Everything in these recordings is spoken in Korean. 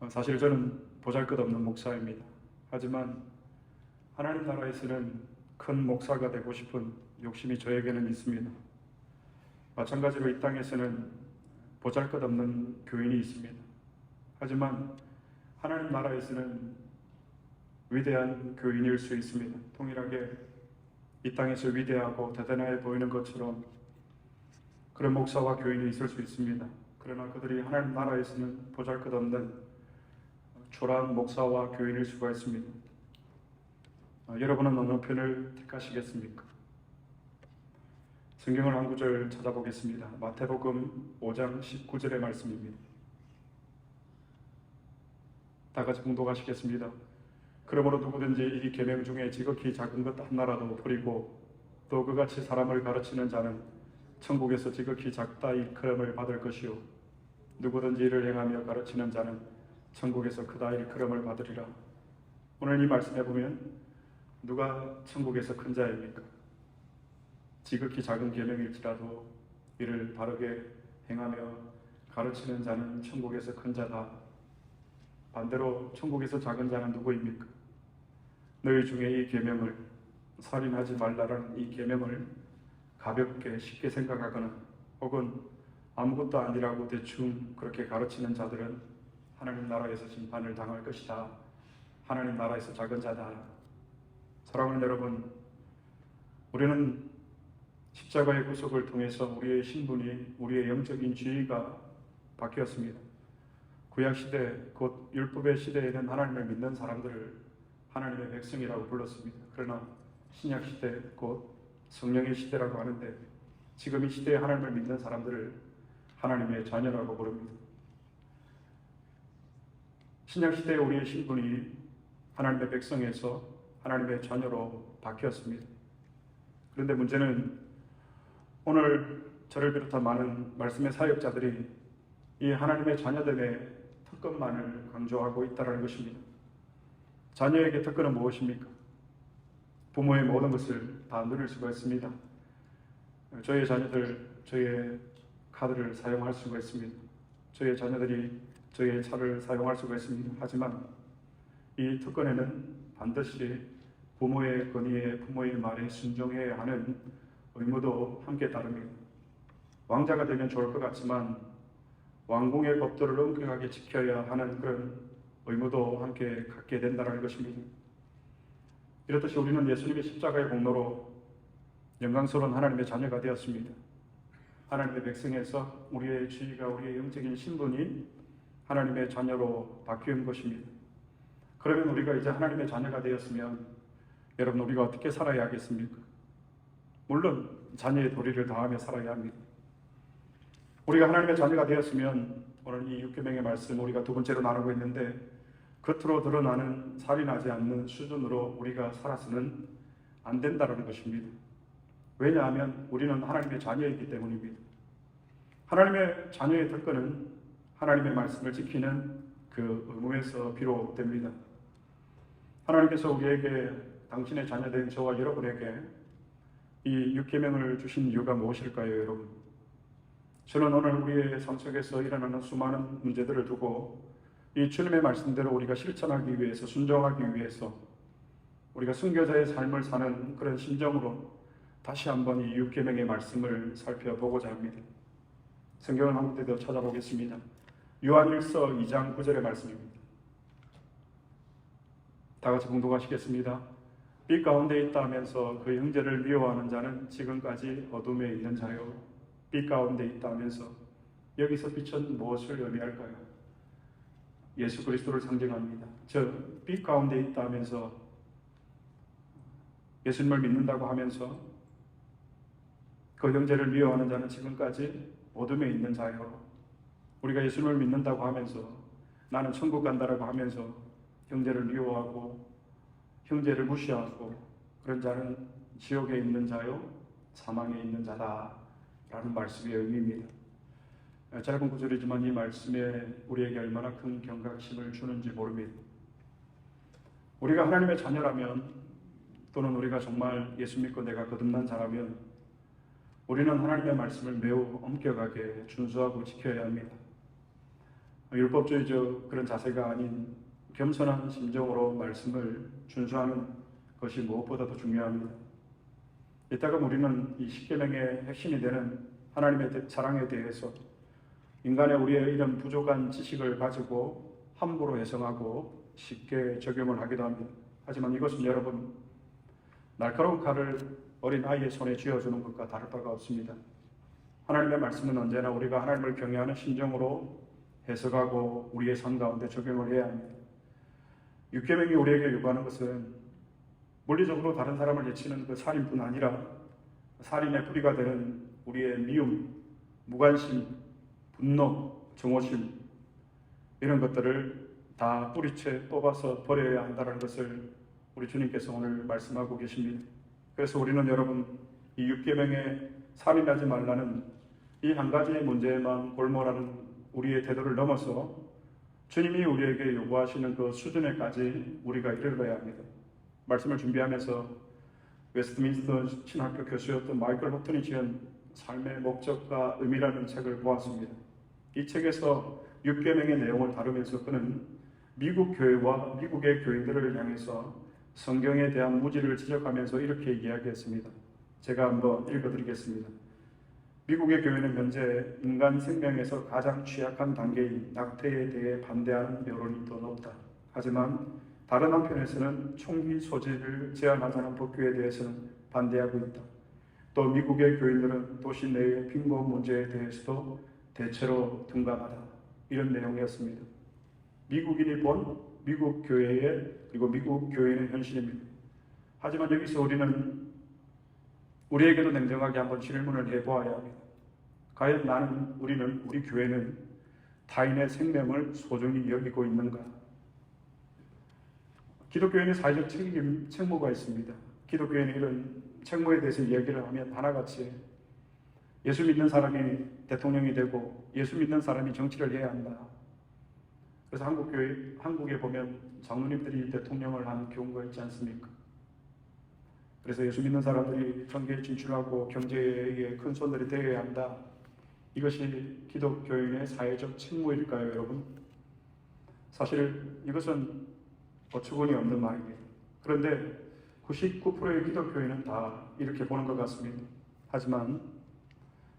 어, 사실 저는 보잘것없는 목사입니다. 하지만 하나님 나라에서는 큰 목사가 되고 싶은 욕심이 저에게는 있습니다. 마찬가지로 이 땅에서는 보잘것없는 교인이 있습니다. 하지만 하나님 나라에서는 위대한 교인일 수 있습니다. 동일하게 이 땅에서 위대하고 대단해 보이는 것처럼 그런 목사와 교인이 있을 수 있습니다. 그러나 그들이 하나님 나라에서는 보잘것없는 초라한 목사와 교인일 수가 있습니다. 아, 여러분은 어느 편을 택하시겠습니까? 성경을 한 구절 찾아보겠습니다. 마태복음 5장 19절의 말씀입니다. 다 같이 공독하시겠습니다. 그러므로 누구든지 이 계명 중에 지극히 작은 것 하나라도 버리고 또 그같이 사람을 가르치는 자는 천국에서 지극히 작다 일컬음을 받을 것이요 누구든지 이를 행하며 가르치는 자는 천국에서 크다 일컬음을 받으리라. 오늘 이 말씀해 보면 누가 천국에서 큰 자입니까? 지극히 작은 계명일지라도 이를 바르게 행하며 가르치는 자는 천국에서 큰 자다. 반대로 천국에서 작은 자는 누구입니까? 너희 중에 이 계명을 살인하지 말라라는 이 계명을 가볍게 쉽게 생각하거나 혹은 아무것도 아니라고 대충 그렇게 가르치는 자들은 하나님 나라에서 심판을 당할 것이다. 하나님 나라에서 작은 자다. 사랑하는 여러분, 우리는 십자가의 구속을 통해서 우리의 신분이 우리의 영적인 지위가 바뀌었습니다. 구약 시대 곧 율법의 시대에는 하나님을 믿는 사람들을 하나님의 백성이라고 불렀습니다. 그러나 신약 시대 곧 성령의 시대라고 하는데 지금 이 시대에 하나님을 믿는 사람들을 하나님의 자녀라고 부릅니다. 신약 시대에 우리의 신분이 하나님의 백성에서 하나님의 자녀로 바뀌었습니다. 그런데 문제는 오늘 저를 비롯한 많은 말씀의 사역자들이 이 하나님의 자녀됨의 특권만을 강조하고 있다는 것입니다. 자녀에게 특권은 무엇입니까? 부모의 모든 것을 다 누릴 수가 있습니다. 저희 자녀들, 저의 카드를 사용할 수가 있습니다. 저희 자녀들이 저의 차를 사용할 수가 있습니다. 하지만 이 특권에는 반드시 부모의 권위에 부모의 말에 순종해야 하는 의무도 함께 따릅니다. 왕자가 되면 좋을 것 같지만 왕궁의 법도를 엄격하게 지켜야 하는 그런 의무도 함께 갖게 된다는 것입니다. 이렇듯이 우리는 예수님의 십자가의 공로로 영광스러운 하나님의 자녀가 되었습니다. 하나님의 백성에서 우리의 지위가 우리의 영적인 신분이 하나님의 자녀로 바뀐 것입니다. 그러면 우리가 이제 하나님의 자녀가 되었으면 여러분 우리가 어떻게 살아야 하겠습니까? 물론 자녀의 도리를 다하며 살아야 합니다. 우리가 하나님의 자녀가 되었으면 오늘 이 육계명의 말씀 우리가 두 번째로 나누고 있는데 겉으로 드러나는 살인하지 않는 수준으로 우리가 살아서는 안 된다는 것입니다. 왜냐하면 우리는 하나님의 자녀이기 때문입니다. 하나님의 자녀의 특권은 하나님의 말씀을 지키는 그 의무에서 비롯됩니다. 하나님께서 우리에게 당신의 자녀된 저와 여러분에게 이 육계명을 주신 이유가 무엇일까요, 여러분? 저는 오늘 우리의 삶 속에서 일어나는 수많은 문제들을 두고 이 주님의 말씀대로 우리가 실천하기 위해서 순종하기 위해서 우리가 순교자의 삶을 사는 그런 심정으로 다시 한번 이 육계명의 말씀을 살펴보고자 합니다. 성경을 한 군데 더 찾아보겠습니다. 요한일서 2장 9절의 말씀입니다. 다 같이 공독하시겠습니다. 빛 가운데 있다 하면서 그 형제를 미워하는 자는 지금까지 어둠에 있는 자요. 빛 가운데 있다 하면서 여기서 빛은 무엇을 의미할까요? 예수 그리스도를 상징합니다. 저 빛 가운데 있다 하면서 예수님을 믿는다고 하면서 그 형제를 미워하는 자는 지금까지 어둠에 있는 자요. 우리가 예수님을 믿는다고 하면서 나는 천국 간다라고 하면서 형제를 미워하고 형제를 무시하고 그런 자는 지옥에 있는 자요 사망에 있는 자다라는 말씀의 의미입니다. 짧은 구절이지만 이 말씀에 우리에게 얼마나 큰 경각심을 주는지 모릅니다. 우리가 하나님의 자녀라면 또는 우리가 정말 예수 믿고 내가 거듭난 자라면 우리는 하나님의 말씀을 매우 엄격하게 준수하고 지켜야 합니다. 율법주의적 그런 자세가 아닌 겸손한 심정으로 말씀을 준수하는 것이 무엇보다도 중요합니다. 이따가 우리는 이 십계명의 핵심이 되는 하나님의 대- 사랑에 대해서 인간의 우리의 이런 부족한 지식을 가지고 함부로 해석하고 쉽게 적용을 하기도 합니다. 하지만 이것은 여러분 날카로운 칼을 어린 아이의 손에 쥐어주는 것과 다를 바가 없습니다. 하나님의 말씀은 언제나 우리가 하나님을 경외하는 심정으로 해석하고 우리의 삶 가운데 적용을 해야 합니다. 육계명이 우리에게 요구하는 것은 물리적으로 다른 사람을 해치는 그 살인뿐 아니라 살인의 뿌리가 되는 우리의 미움, 무관심, 분노, 정오심 이런 것들을 다 뿌리채 뽑아서 버려야 한다는 것을 우리 주님께서 오늘 말씀하고 계십니다. 그래서 우리는 여러분 이 육계명에 살인하지 말라는 이 한 가지의 문제에만 골몰하는 우리의 태도를 넘어서 주님이 우리에게 요구하시는 그 수준에까지 우리가 이르러야 합니다. 말씀을 준비하면서 웨스트민스터 신학교 교수였던 마이클 호튼이 지은 삶의 목적과 의미라는 책을 보았습니다. 이 책에서 육계명의 내용을 다루면서 그는 미국 교회와 미국의 교인들을 향해서 성경에 대한 무지를 지적하면서 이렇게 이야기했습니다. 제가 한번 읽어드리겠습니다. 미국의 교회는 현재 인간 생명에서 가장 취약한 단계인 낙태에 대해 반대하는 여론이 더 높다. 하지만 다른 한편에서는 총기 소지를 제한하자는 법규에 대해서는 반대하고 있다. 또 미국의 교인들은 도시 내의 빈곤 문제에 대해서도 대체로 둔감하다. 이런 내용이었습니다. 미국인이 본 미국 교회의 그리고 미국 교회의 현실입니다. 하지만 여기서 우리는 우리에게도 냉정하게 한번 질문을 해보아야 합니다. 과연 나는 우리는 우리 교회는 타인의 생명을 소중히 여기고 있는가? 기독교인의 사회적 책임 책무가 있습니다. 기독교인이 이런 책무에 대해서 이야기를 하면 하나같이 예수 믿는 사람이 대통령이 되고 예수 믿는 사람이 정치를 해야 한다. 그래서 한국 교회 한국에 보면 장로님들이 대통령을 하는 경우가 있지 않습니까? 그래서 예수 믿는 사람들이 정계에 진출하고 경제에 큰 손들이 되어야 한다. 이것이 기독교인의 사회적 책무일까요, 여러분? 사실 이것은 어처구니 없는 말입니다. 그런데 99%의 기독교인은 다 이렇게 보는 것 같습니다. 하지만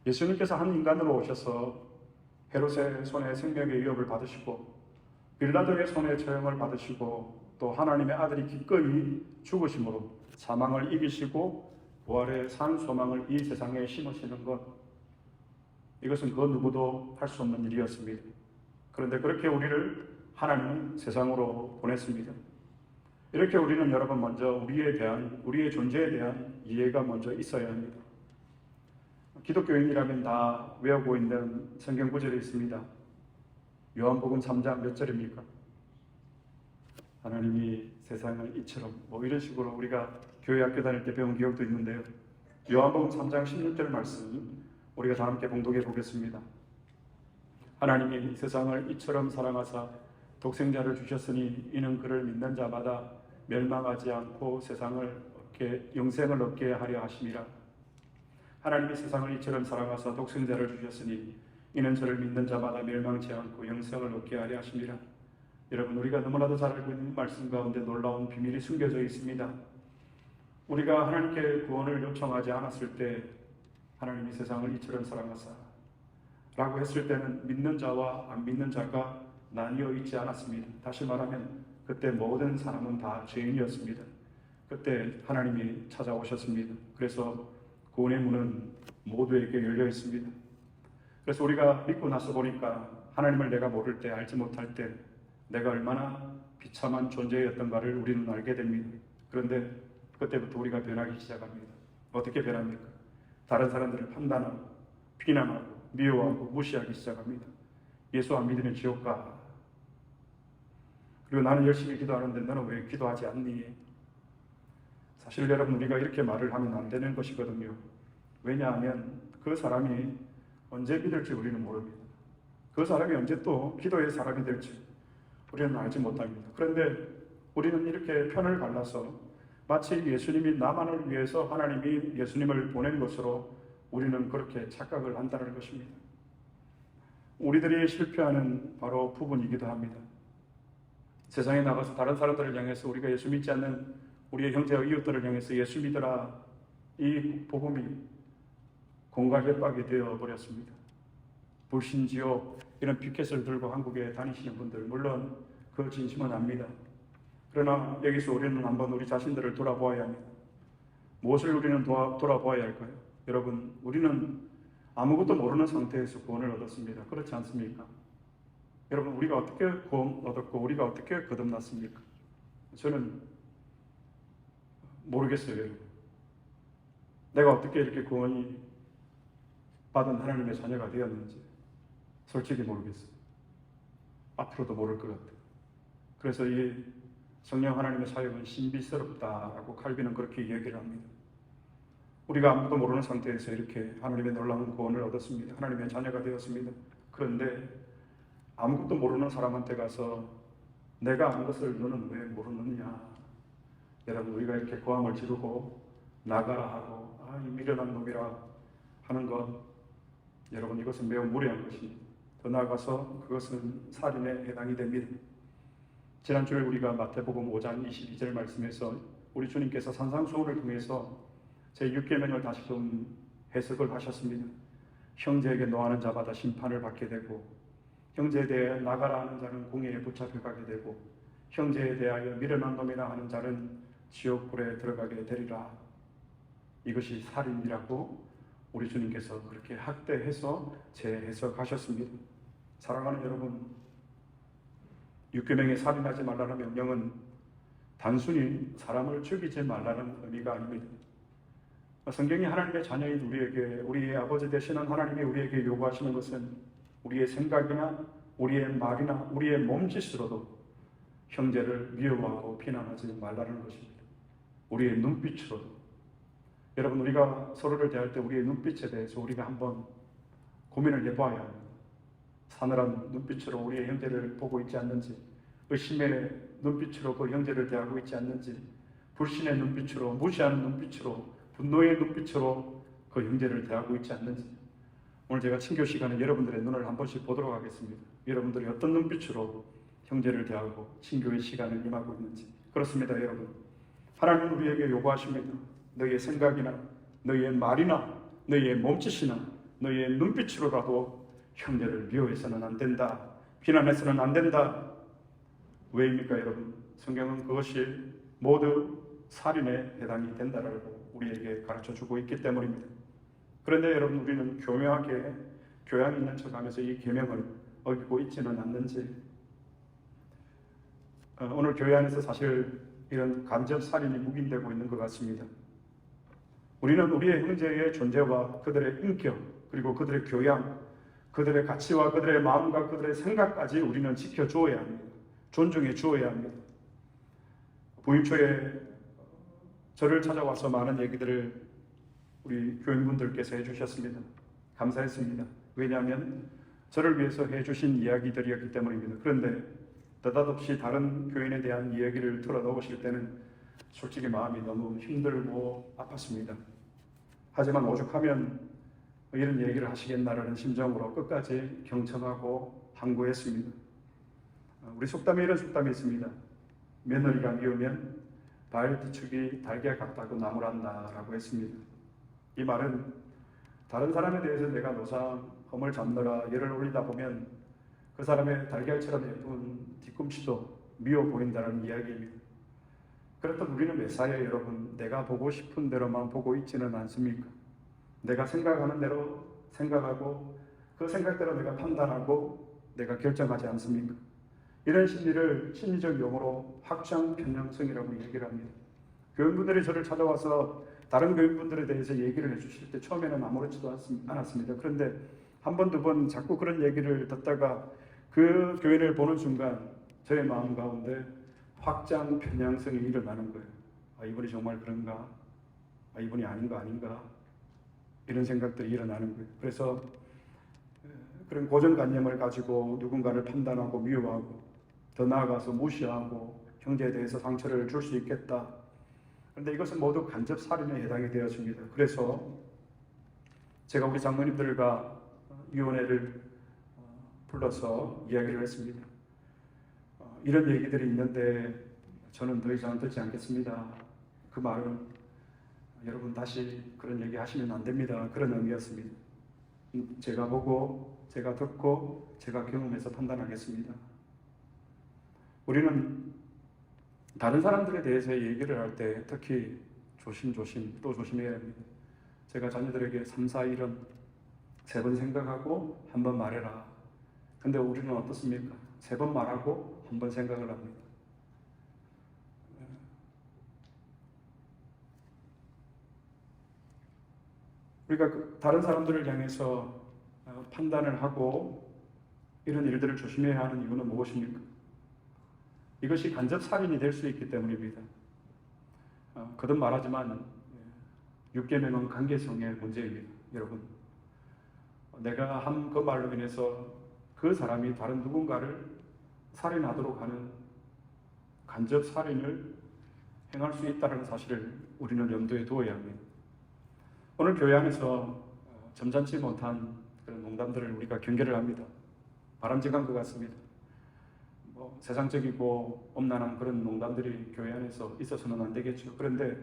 예수님께서 한 인간으로 오셔서 헤롯의 손에 생명의 위협을 받으시고 빌라도의 손에 처형을 받으시고 또 하나님의 아들이 기꺼이 죽으심으로 사망을 이기시고 부활의 산 소망을 이 세상에 심으시는 것 이것은 그 누구도 할 수 없는 일이었습니다. 그런데 그렇게 우리를 하나님은 세상으로 보냈습니다. 이렇게 우리는 여러분 먼저 우리에 대한 우리의 존재에 대한 이해가 먼저 있어야 합니다. 기독교인이라면 다 외우고 있는 성경 구절이 있습니다. 요한복음 3장 몇 절입니까? 하나님이 세상을 이처럼 뭐 이런 식으로 우리가 교회 학교 다닐 때 배운 기억도 있는데요. 요한복음 3장 16절 말씀 우리가 다 함께 봉독해 보겠습니다. 하나님이 세상을 이처럼 사랑하사 독생자를 주셨으니 이는 그를 믿는 자마다 멸망하지 않고 세상을 얻게 영생을 얻게 하려 하심이라. 하나님이 세상을 이처럼 사랑하사 독생자를 주셨으니 이는 저를 믿는 자마다 멸망치 않고 영생을 얻게 하려 하심이라. 여러분 우리가 너무나도 잘 알고 있는 말씀 가운데 놀라운 비밀이 숨겨져 있습니다. 우리가 하나님께 구원을 요청하지 않았을 때 하나님이 세상을 이처럼 사랑하사 라고 했을 때는 믿는 자와 안 믿는 자가 나뉘어 있지 않았습니다. 다시 말하면 그때 모든 사람은 다 죄인이었습니다. 그때 하나님이 찾아오셨습니다. 그래서 구원의 문은 모두에게 열려 있습니다. 그래서 우리가 믿고 나서 보니까 하나님을 내가 모를 때 알지 못할 때 내가 얼마나 비참한 존재였던가를 우리는 알게 됩니다. 그런데 그때부터 우리가 변하기 시작합니다. 어떻게 변합니까? 다른 사람들을 판단하고 비난하고 미워하고 무시하기 시작합니다. 예수 안 믿으면 지옥 가. 그리고 나는 열심히 기도하는데 너는 왜 기도하지 않니? 사실 여러분 우리가 이렇게 말을 하면 안 되는 것이거든요. 왜냐하면 그 사람이 언제 믿을지 우리는 모릅니다. 그 사람이 언제 또 기도의 사람이 될지 우리는 알지 못합니다. 그런데 우리는 이렇게 편을 갈라서 마치 예수님이 나만을 위해서 하나님이 예수님을 보낸 것으로 우리는 그렇게 착각을 한다는 것입니다. 우리들이 실패하는 바로 부분이기도 합니다. 세상에 나가서 다른 사람들을 향해서 우리가 예수 믿지 않는 우리의 형제와 이웃들을 향해서 예수 믿어라 이 복음이 빠게 되어 버렸습니다. 불신지요 이런 피켓을 들고 한국에 다니시는 분들 물론 그 진심은 압니다. 그러나 여기서 우리는 한번 우리 자신들을 돌아보아야 합니다. 무엇을 우리는 도와, 돌아보아야 할까요? 여러분 우리는 아무것도 모르는 상태에서 구원을 얻었습니다. 그렇지 않습니까? 여러분 우리가 어떻게 구원 얻었고 우리가 어떻게 거듭났습니까? 저는 모르겠어요, 여러분. 내가 어떻게 이렇게 구원이 받은 하나님의 자녀가 되었는지 솔직히 모르겠어요. 앞으로도 모를 것 같아요. 그래서 이 성령 하나님의 사역은 신비스럽다라고 칼빈은 그렇게 얘기를 합니다. 우리가 아무도 모르는 상태에서 이렇게 하나님의 놀라운 구원을 얻었습니다. 하나님의 자녀가 되었습니다. 그런데 아무것도 모르는 사람한테 가서 내가 아는 것을 너는 왜 모르느냐? 여러분 우리가 이렇게 고함을 지르고 나가라 하고 아, 이 미련한 놈이라 하는 것 여러분 이것은 매우 무례한 것입니다. 더 나아가서 그것은 살인에 해당이 됩니다. 지난주에 우리가 마태복음 5장 22절 말씀에서 우리 주님께서 산상수훈을 통해서 제6계명을 다시금 해석을 하셨습니다. 형제에게 노하는 자마다 심판을 받게 되고 형제에 대해 나가라 하는 자는 공회에 붙잡혀 가게 되고 형제에 대하여 미련한 놈이라 하는 자는 지옥불에 들어가게 되리라. 이것이 살인이라고 우리 주님께서 그렇게 학대해서 재해석하셨습니다. 사랑하는 여러분, 육계명에 살인하지 말라는 명령은 단순히 사람을 죽이지 말라는 의미가 아닙니다. 성경이 하나님의 자녀인 우리에게 우리의 아버지 되시는 하나님이 우리에게 요구하시는 것은 우리의 생각이나 우리의 말이나 우리의 몸짓으로도 형제를 미워하고 비난하지 말라는 것입니다. 우리의 눈빛으로도 여러분 우리가 서로를 대할 때 우리의 눈빛에 대해서 우리가 한번 고민을 해봐야 합니다. 사늘한 눈빛으로 우리의 형제를 보고 있지 않는지, 의심의 눈빛으로 그 형제를 대하고 있지 않는지, 불신의 눈빛으로, 무시하는 눈빛으로, 분노의 눈빛으로 그 형제를 대하고 있지 않는지. 오늘 제가 친교 시간에 여러분들의 눈을 한 번씩 보도록 하겠습니다. 여러분들이 어떤 눈빛으로 형제를 대하고 친교의 시간을 임하고 있는지. 그렇습니다, 여러분. 하나님은 우리에게 요구하십니다. 너희의 생각이나 너희의 말이나 너희의 몸짓이나 너희의 눈빛으로라도 형제를 미워해서는 안 된다. 비난해서는 안 된다. 왜입니까, 여러분? 성경은 그것이 모두 살인에 해당이 된다라고 우리에게 가르쳐 주고 있기 때문입니다. 그런데 여러분 우리는 교묘하게 교양 있는 척하면서 이 계명을 어기고 있지는 않는지 어, 오늘 교회 안에서 사실 이런 간접 살인이 묵인되고 있는 것 같습니다. 우리는 우리의 형제의 존재와 그들의 인격 그리고 그들의 교양, 그들의 가치와 그들의 마음과 그들의 생각까지 우리는 지켜주어야 합니다. 존중해 주어야 합니다. 부임 초에 저를 찾아와서 많은 얘기들을 우리 교인분들께서 해주셨습니다. 감사했습니다. 왜냐하면 저를 위해서 해주신 이야기들이었기 때문입니다. 그런데 느닷없이 다른 교인에 대한 이야기를 틀어놓으실 때는 솔직히 마음이 너무 힘들고 아팠습니다. 하지만 오죽하면 이런 얘기를 하시겠나라는 심정으로 끝까지 경청하고 항구했습니다. 우리 속담에 이런 속담이 있습니다. 며느리가 미우면 발 뒤축이 달걀 같다고 나무란다라고 했습니다. 이 말은 다른 사람에 대해서 내가 노상 험을 잡느라 열을 올리다 보면 그 사람의 달걀처럼 예쁜 뒤꿈치도 미워 보인다는 이야기입니다. 그렇다면 우리는 메사야 여러분, 내가 보고 싶은 대로만 보고 있지는 않습니까? 내가 생각하는 대로 생각하고 그 생각대로 내가 판단하고 내가 결정하지 않습니까? 이런 심리를 심리적 용어로 확장 편향성이라고 얘기를 합니다. 교인분들이 저를 찾아와서 다른 교인분들에 대해서 얘기를 해주실 때 처음에는 아무렇지도 않았습니다. 그런데 한 번, 두 번 자꾸 그런 얘기를 듣다가 그 교인을 보는 순간 저의 마음 가운데 확장 편향성이 일어나는 거예요. 아, 이분이 정말 그런가? 아, 이분이 아닌 거 아닌가? 이런 생각들이 일어나는 거예요. 그래서 그런 고정관념을 가지고 누군가를 판단하고 미워하고 더 나아가서 무시하고 형제에 대해서 상처를 줄 수 있겠다. 그런데 이것은 모두 간접 살인에 해당이 되어집니다. 그래서 제가 우리 장로님들과 위원회를 불러서 이야기를 했습니다. 어, 이런 얘기들이 있는데 저는 더 이상 듣지 않겠습니다. 그 말은 여러분 다시 그런 얘기 하시면 안 됩니다. 그런 의미였습니다. 음, 제가 보고 제가 듣고 제가 경험해서 판단하겠습니다. 우리는 다른 사람들에 대해서 얘기를 할 때 특히 조심조심 또 조심해야 합니다. 제가 자녀들에게 3, 4, 1은 세 번 생각하고 한 번 말해라. 근데 우리는 어떻습니까? 세 번 말하고 한 번 생각을 합니다. 우리가 그 다른 사람들을 향해서 어, 판단을 하고 이런 일들을 조심해야 하는 이유는 무엇입니까? 이것이 간접 살인이 될 수 있기 때문입니다. 어, 거듭 말하지만 예, 육계명은 관계성의 문제입니다. 여러분, 내가 한 그 말로 인해서 그 사람이 다른 누군가를 살인하도록 하는 간접 살인을 행할 수 있다는 사실을 우리는 염두에 두어야 합니다. 오늘 교회 안에서 어, 점잖지 못한 그런 농담들을 우리가 경계를 합니다. 바람직한 것 같습니다. 뭐 세상적이고 엄난한 그런 농담들이 교회 안에서 있어서는 안 되겠죠. 그런데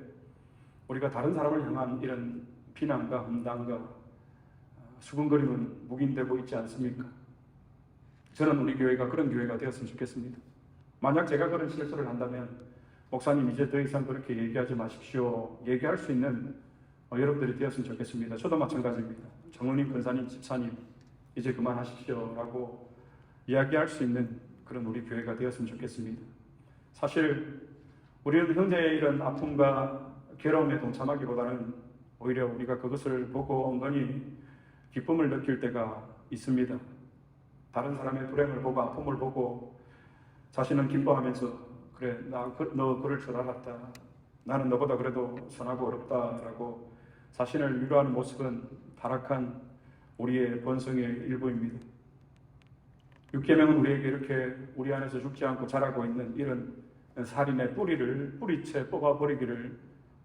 우리가 다른 사람을 향한 이런 비난과 험담과 어, 수근거림은 묵인되고 있지 않습니까? 저는 우리 교회가 그런 교회가 되었으면 좋겠습니다. 만약 제가 그런 실수를 한다면 목사님 이제 더 이상 그렇게 얘기하지 마십시오. 얘기할 수 있는 어, 여러분들이 되었으면 좋겠습니다. 저도 마찬가지입니다. 정은님, 근사님, 집사님 이제 그만하십시오라고 이야기할 수 있는 그런 우리 교회가 되었으면 좋겠습니다. 사실 우리는 형제의 이런 아픔과 괴로움에 동참하기보다는 오히려 우리가 그것을 보고 은근히 기쁨을 느낄 때가 있습니다. 다른 사람의 불행을 보고 아픔을 보고 자신은 기뻐하면서 그래 나 너 그럴 줄 알았다. 나는 너보다 그래도 선하고 어렵다라고 자신을 위로하는 모습은 타락한 우리의 본성의 일부입니다. 육계명은 우리에게 이렇게 우리 안에서 죽지 않고 자라고 있는 이런 살인의 뿌리를 뿌리채 뽑아버리기를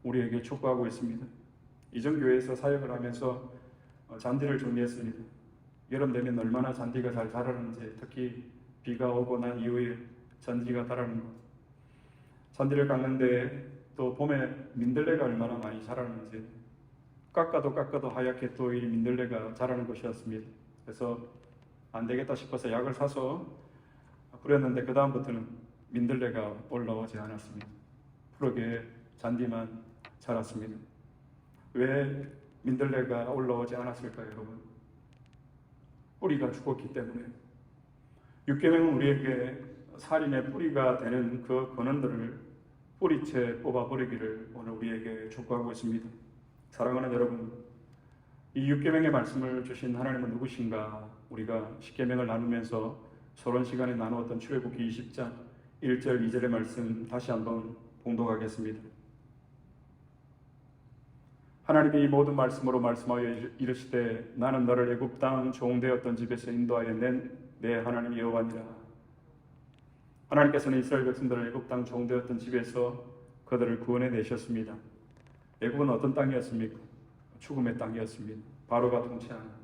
우리에게 촉구하고 있습니다. 이전교회에서 사역을 하면서 어, 잔디를 정리했습니다. 여름 되면 얼마나 잔디가 잘 자라는지 특히 비가 오고 난 이후에 잔디가 자라는 것 잔디를 깎는데 또 봄에 민들레가 얼마나 많이 자라는지 깎아도 깎아도 하얗게 또 이 민들레가 자라는 것이었습니다. 그래서 안 되겠다 싶어서 약을 사서 뿌렸는데 그 다음부터는 민들레가 올라오지 않았습니다. 푸르게 잔디만 자랐습니다. 왜 민들레가 올라오지 않았을까요, 여러분? 뿌리가 죽었기 때문에. 육계명은 우리에게 살인의 뿌리가 되는 그 권원들을 뿌리채 뽑아버리기를 오늘 우리에게 촉구하고 있습니다. 사랑하는 여러분, 이 육계명의 말씀을 주신 하나님은 누구신가? 우리가 십계명을 나누면서 서론 시간에 나누었던 출애굽기 20장 1절 2절의 말씀 다시 한번 봉독하겠습니다. 하나님이 이 모든 말씀으로 말씀하여 이르시되 나는 너를 애굽 땅 종되었던 집에서 인도하여 낸내 하나님 여호와니라. 하나님께서는 이스라엘 백성들을 애굽 땅 종되었던 집에서 그들을 구원해 내셨습니다. 애굽은 어떤 땅이었습니까? 죽음의 땅이었습니다. 바로가 통치하는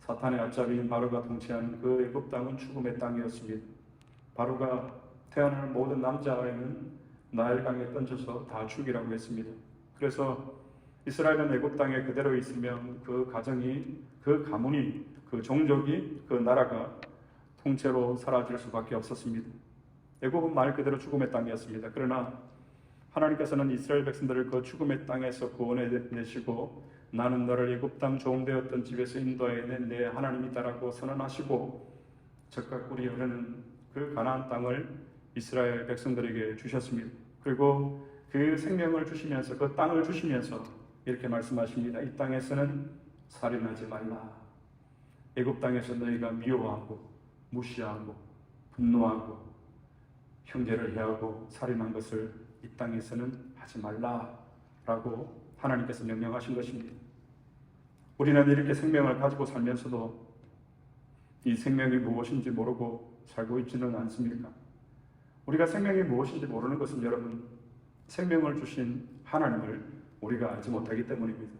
사탄의 앞잡이인 바로가 통치하는 그 애굽 땅은 죽음의 땅이었습니다. 바로가 태어나는 모든 남자아이는 나일강에 던져서 다 죽이라고 했습니다. 그래서 이스라엘은 애굽 땅에 그대로 있으면 그 가정이 그 가문이 그 종족이 그 나라가 통째로 사라질 수밖에 없었습니다. 애굽은 말 그대로 죽음의 땅이었습니다. 그러나 하나님께서는 이스라엘 백성들을 그 죽음의 땅에서 구원해 내시고 나는 너를 애굽 땅 종되었던 집에서 인도해 낸내 하나님이다라고 선언하시고 적각 꿀이 흐르는 그 가나안 땅을 이스라엘 백성들에게 주셨습니다. 그리고 그 생명을 주시면서 그 땅을 주시면서 이렇게 말씀하십니다. 이 땅에서는 살인하지 말라. 애굽 땅에서 너희가 미워하고 무시하고 분노하고 형제를 해하고 살인한 것을 이 땅에서는 하지 말라라고 하나님께서 명령하신 것입니다. 우리는 이렇게 생명을 가지고 살면서도 이 생명이 무엇인지 모르고 살고 있지는 않습니까? 우리가 생명이 무엇인지 모르는 것은 여러분 생명을 주신 하나님을 우리가 알지 못하기 때문입니다.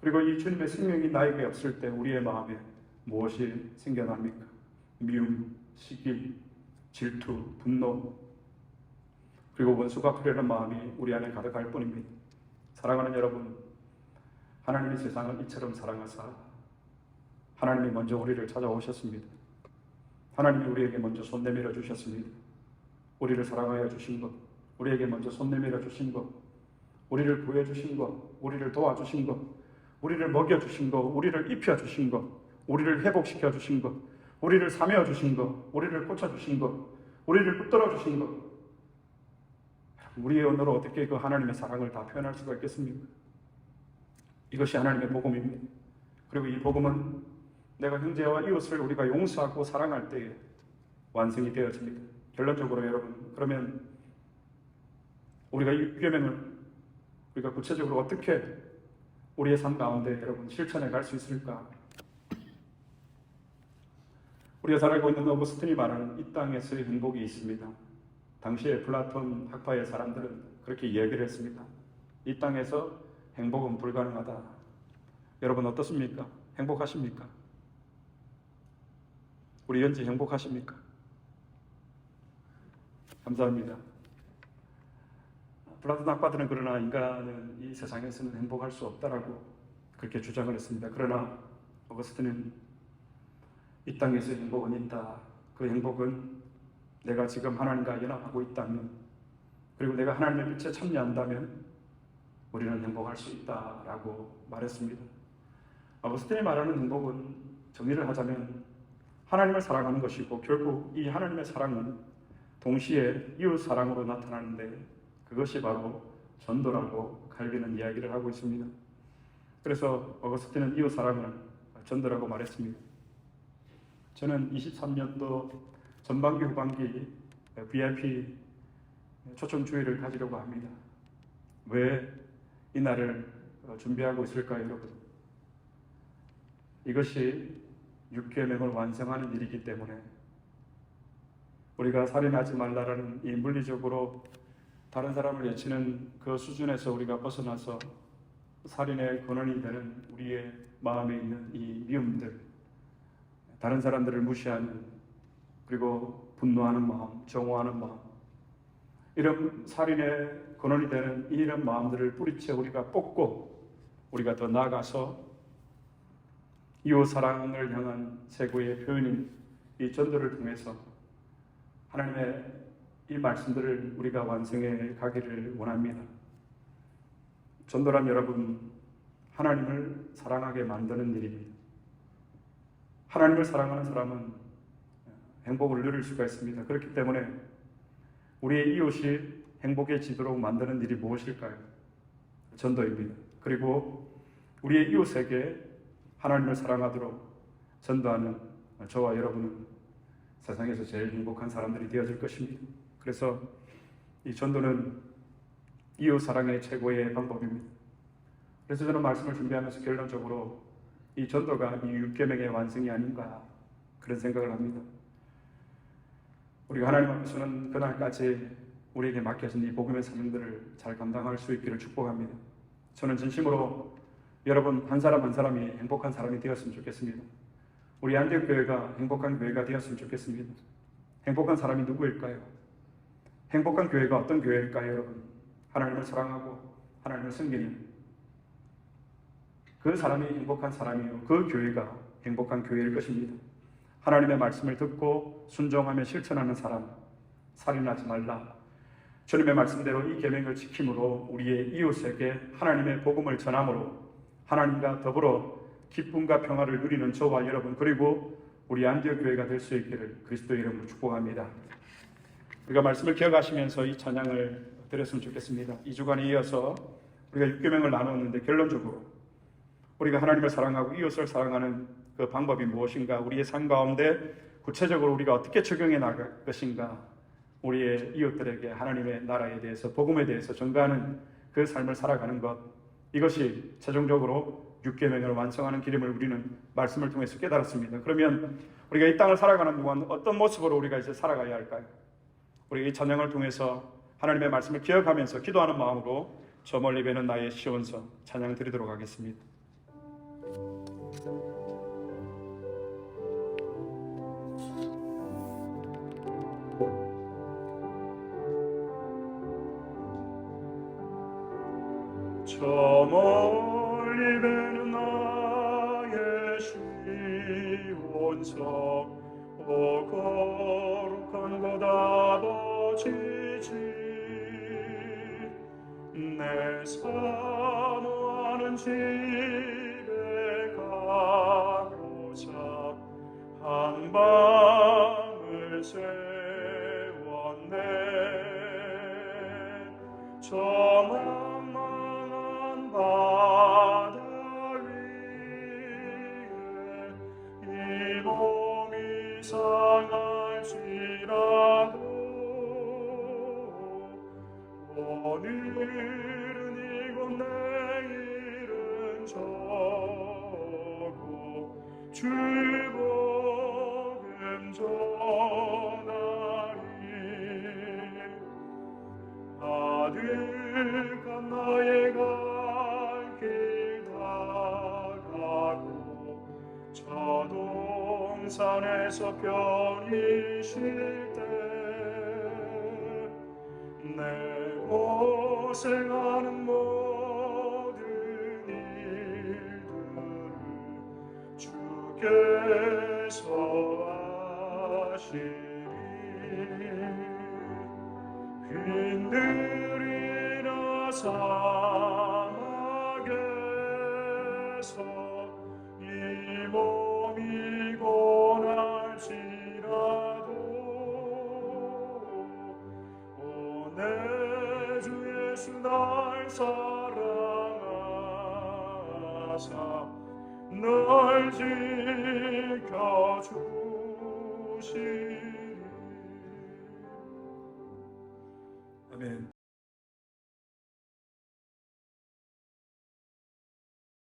그리고 이 주님의 생명이 나에게 없을 때 우리의 마음에 무엇이 생겨납니까? 미움, 시기, 질투, 분노, 그리고 원수가 풀려는 마음이 우리 안에 가득할 뿐입니다. 사랑하는 여러분, 하나님이 세상을 이처럼 사랑하사 하나님이 먼저 우리를 찾아오셨습니다. 하나님이 우리에게 먼저 손 내밀어 주셨습니다. 우리를 사랑하여 주신 것, 우리에게 먼저 손 내밀어 주신 것, 우리를 구해 주신 것, 우리를 도와 주신 것, 우리를 먹여 주신 것, 우리를 입혀 주신 것, 우리를 회복시켜 주신 것, 우리를 사며 주신 것, 우리를 고쳐 주신 것, 우리를 붙들어 주신 것. 우리의 언어로 어떻게 그 하나님의 사랑을 다 표현할 수가 있겠습니까? 이것이 하나님의 복음입니다. 그리고 이 복음은 내가 형제와 이웃을 우리가 용서하고 사랑할 때에 완성이 되어집니다. 결론적으로 여러분, 그러면 우리가 이 유계명을 우리가 구체적으로 어떻게 우리의 삶 가운데 여러분 실천해 갈 수 있을까? 우리가 잘 알고 있는 어거스틴이 말하는 이 땅에서의 행복이 있습니다. 당시에 플라톤 학파의 사람들은 그렇게 이야기를 했습니다. 이 땅에서 행복은 불가능하다. 여러분 어떻습니까? 행복하십니까? 우리 연지 행복하십니까? 감사합니다. 플라톤 학파들은 그러나 인간은 이 세상에서는 행복할 수 없다라고 그렇게 주장을 했습니다. 그러나 어거스틴은 이 땅에서 행복은 있다. 그 행복은 내가 지금 하나님과 연합하고 있다면 그리고 내가 하나님의 빛에 참여한다면 우리는 행복할 수 있다라고 말했습니다. 어거스틴이 말하는 행복은 정리를 하자면 하나님을 사랑하는 것이고 결국 이 하나님의 사랑은 동시에 이웃 사랑으로 나타나는데 그것이 바로 전도라고 칼빈은 이야기를 하고 있습니다. 그래서 어거스틴은 이웃 사랑을 전도라고 말했습니다. 저는 23년도 전반기 후반기 VIP 초청 주의를 가지려고 합니다. 왜 이 날을 준비하고 있을까요, 여러분? 이것이 육계명을 완성하는 일이기 때문에 우리가 살인하지 말라라는 이 물리적으로 다른 사람을 해치는 그 수준에서 우리가 벗어나서 살인의 근원이 되는 우리의 마음에 있는 이 미움들, 다른 사람들을 무시하는 그리고 분노하는 마음, 정오하는 마음, 이런 살인의 근원이 되는 이런 마음들을 뿌리쳐 우리가 뽑고 우리가 더 나아가서 이웃 사랑을 향한 최고의 표현인 이 전도를 통해서 하나님의 이 말씀들을 우리가 완성해 가기를 원합니다. 전도란 여러분 하나님을 사랑하게 만드는 일입니다. 하나님을 사랑하는 사람은 행복을 누릴 수가 있습니다. 그렇기 때문에 우리의 이웃이 행복해지도록 만드는 일이 무엇일까요? 전도입니다. 그리고 우리의 이웃에게 하나님을 사랑하도록 전도하는 저와 여러분은 세상에서 제일 행복한 사람들이 되어질 것입니다. 그래서 이 전도는 이웃 사랑의 최고의 방법입니다. 그래서 저는 말씀을 준비하면서 결론적으로 이 전도가 이 육계명의 완성이 아닌가 그런 생각을 합니다. 우리가 하나님 앞에서는 그날까지 우리에게 맡겨진 이 복음의 사명들을 잘 감당할 수 있기를 축복합니다. 저는 진심으로 여러분 한 사람 한 사람이 행복한 사람이 되었으면 좋겠습니다. 우리 안디옥 교회가 행복한 교회가 되었으면 좋겠습니다. 행복한 사람이 누구일까요? 행복한 교회가 어떤 교회일까요, 여러분? 하나님을 사랑하고 하나님을 섬기는 그 사람이 행복한 사람이요. 그 교회가 행복한 교회일 것입니다. 하나님의 말씀을 듣고 순종하며 실천하는 사람, 살인하지 말라. 주님의 말씀대로 이 계명을 지킴으로 우리의 이웃에게 하나님의 복음을 전함으로 하나님과 더불어 기쁨과 평화를 누리는 저와 여러분 그리고 우리 안디옥 교회가 될 수 있기를 그리스도 이름으로 축복합니다. 우리가 말씀을 기억하시면서 이 찬양을 드렸으면 좋겠습니다. 이 주간에 이어서 우리가 육계명을 나누었는데 결론적으로 우리가 하나님을 사랑하고 이웃을 사랑하는 그 방법이 무엇인가? 우리의 삶 가운데 구체적으로 우리가 어떻게 적용해 나갈 것인가? 우리의 이웃들에게 하나님의 나라에 대해서 복음에 대해서 전가하는 그 삶을 살아가는 것 이것이 최종적으로 육계명을 완성하는 길임을 우리는 말씀을 통해서 깨달았습니다. 그러면 우리가 이 땅을 살아가는 동안 어떤 모습으로 우리가 이제 살아가야 할까요? 우리 이 찬양을 통해서 하나님의 말씀을 기억하면서 기도하는 마음으로 저 멀리 뵈는 나의 시온성 찬양 드리도록 하겠습니다. 집에 가고자 한 밤을 세웠네. 저 만만한 바다 위에 이 몸이 상할지라도 오늘 주복음 전하리 아득한 나의 갈길 다가고 저 동산에서 편히 쉴때내 고생하는 모 빈